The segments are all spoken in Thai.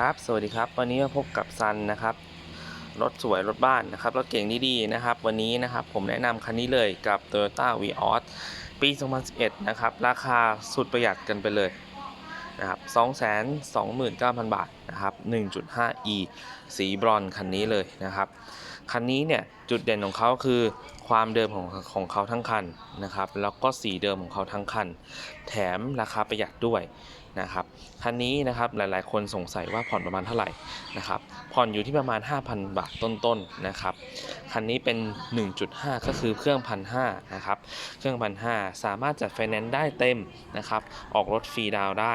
ครับ สวัสดีครับ วันนี้มาพบกับซันนะครับ รถสวยรถบ้านนะครับ รถเก่งดีๆนะครับ วันนี้นะครับผมแนะนำคันนี้เลยกับ Toyota v ีออปี 2011 นะครับ ราคาสุดประหยัดกันไปเลยนะครับ 229,000 บาทนะครับ 1.5e สีบรอนคันนี้เลยนะครับ คันนี้เนี่ยจุดเด่นของเขาคือความเดิมของของเขาทั้งคันนะครับ แล้วก็สีเดิมของเขาทั้งคัน แถมราคาประหยัดด้วย นะครับคันนี้นะครับหลายๆ คนสงสัยว่าผ่อนประมาณเท่าไหร่นะครับผ่อนอยู่ที่ประมาณ 5,000 บาทต้นๆนะครับคันนี้เป็น 1.5 ก็คือเครื่องพันห้านะครับเครื่องพันห้าสามารถจัดไฟแนนซ์ได้เต็มนะครับออกรถฟรีดาวได้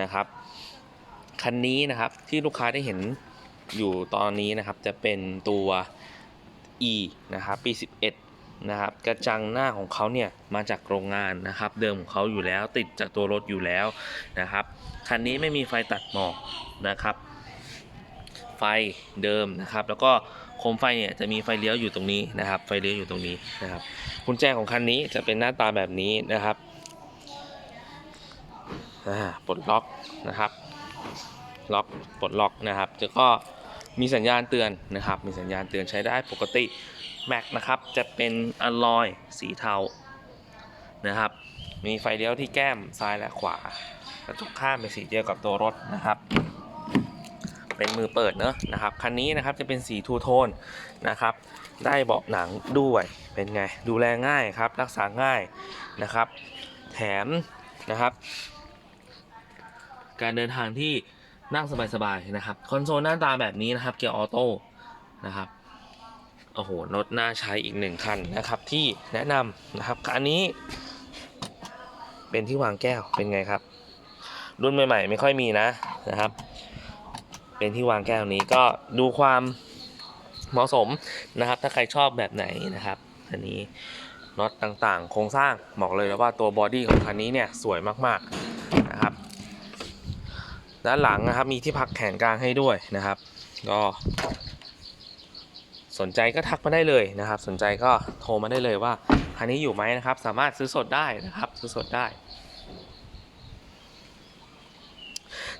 นะครับคันนี้นะครับที่ลูกค้าได้เห็นอยู่ตอนนี้นะครับจะเป็นตัว E นะครับปี 11 นะครับกระจังหน้าของเขาเนี่ยมาจากโรงงานนะครับ เดิมของเขาอยู่แล้วติดจากตัวรถอยู่แล้วนะครับคันนี้ไม่มีไฟตัดหมอกนะครับ ไฟเดิมนะครับ แล้วก็โคมไฟเนี่ยจะมีไฟเลี้ยวอยู่ตรงนี้นะครับ ไฟเลี้ยวอยู่ตรงนี้นะครับกุญแจของคันนี้จะเป็นหน้าตาแบบนี้นะครับปลดล็อกนะครับ ล็อกปลดล็อกนะครับแล้วก็ มีสัญญาณเตือนนะครับ มีสัญญาณเตือนใช้ได้ปกติแม็กนะครับจะเป็นอลลอยสีเทานะครับ มีไฟเลี้ยวที่แก้มซ้ายและขวากระจกข้างเป็นสีเดียวกับตัวรถนะครับ เป็นมือเปิดเนอะนะครับคันนี้นะครับจะเป็นสีทูโทนนะครับ ได้เบาะหนังด้วยเป็นไงดูแลง่ายครับ รักษาง่ายนะครับ แถมนะครับ การเดินทางที่ นั่งสบายๆนะครับคอนโซลหน้าตาแบบนี้นะครับเกียร์ออโต้นะครับโอ้โหรถน่าใช้อีกหนึ่งคันนะครับ ที่แนะนำนะครับอันนี้ เป็นที่วางแก้วเป็นไงครับ รุ่นใหม่ ๆ ไม่ค่อยมีนะนะครับ เป็นที่วางแก้วนี้ก็ดูความเหมาะสมนะครับ ถ้าใครชอบแบบไหนนะครับ อันนี้น็อตต่างๆ โครงสร้างบอกเลยว่าตัวบอดี้ของคันนี้เนี่ยสวยมากๆ ด้านหลังนะครับมีที่พักแขนกลางให้ด้วยนะครับ ก็ สนใจก็ทักมาได้เลยนะครับ สนใจก็โทรมาได้เลยว่าคันนี้อยู่ไหมนะครับ สามารถซื้อสดได้นะครับ ซื้อสดได้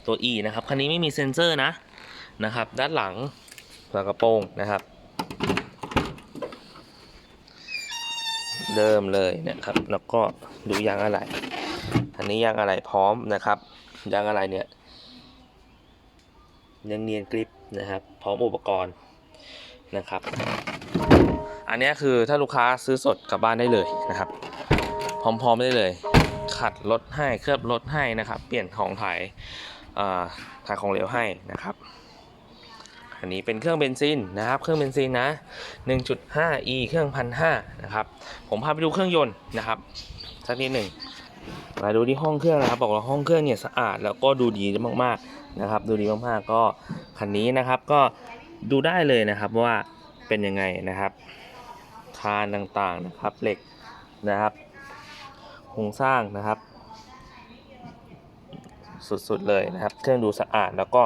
ตัว E นะครับคันนี้ไม่มีเซ็นเซอร์นะนะครับ ด้านหลังฝากระโปรงนะครับเดิมเลยนะครับ แล้วก็ดูยางอะไรอันนี้ยางอะไรพร้อมนะครับยางอะไรเนี่ย ยังเนียนกริปนะครับ พร้อมอุปกรณ์นะครับ อันนี้คือถ้าลูกค้าซื้อสดกลับบ้านได้เลยนะครับ พร้อมๆได้เลย ขัดรถให้เคลือบรถให้นะครับ เปลี่ยนของถ่ายถ่ายของเหลวให้นะครับ อันนี้เป็นเครื่องเบนซินนะครับ เครื่องเบนซินนะ 1.5e เครื่องพันห้านะครับ ผมพาไปดูเครื่องยนต์นะครับสักนิดหนึ่ง มาดูที่ห้องเครื่องนะครับ บอกว่าห้องเครื่องเนี่ยสะอาดแล้วก็ดูดีมากๆนะครับ ดูดีมากๆก็คันนี้นะครับก็ดูได้เลยนะครับว่าเป็นยังไงนะครับคานต่างๆนะครับเหล็กนะครับโครงสร้างนะครับ สุดๆเลยนะครับ เครื่องดูสะอาดแล้วก็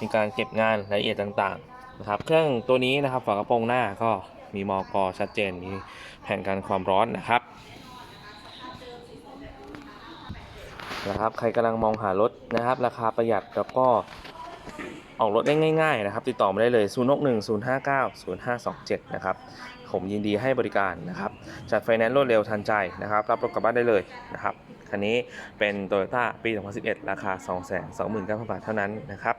มีการเก็บงานรายละเอียดต่างๆนะครับ เครื่องตัวนี้นะครับฝากระโปรงหน้าก็มีมอกอชัดเจนมีแผนการความร้อนนะครับ นะครับ ใครกำลังมองหารถนะครับ ราคาประหยัดแล้วก็ออกรถได้ง่ายๆนะครับ ติดต่อมาได้เลย 0 6 1 0 5 9 0 5 2 7 นะครับ ผมยินดีให้บริการนะครับ จัดไฟแนนซ์รวดเร็วทันใจนะครับ รับรถกลับบ้านได้เลยนะครับคันนี้เป็น Toyota ปี 2011 ราคา 229,000 บาทเท่านั้นนะครับ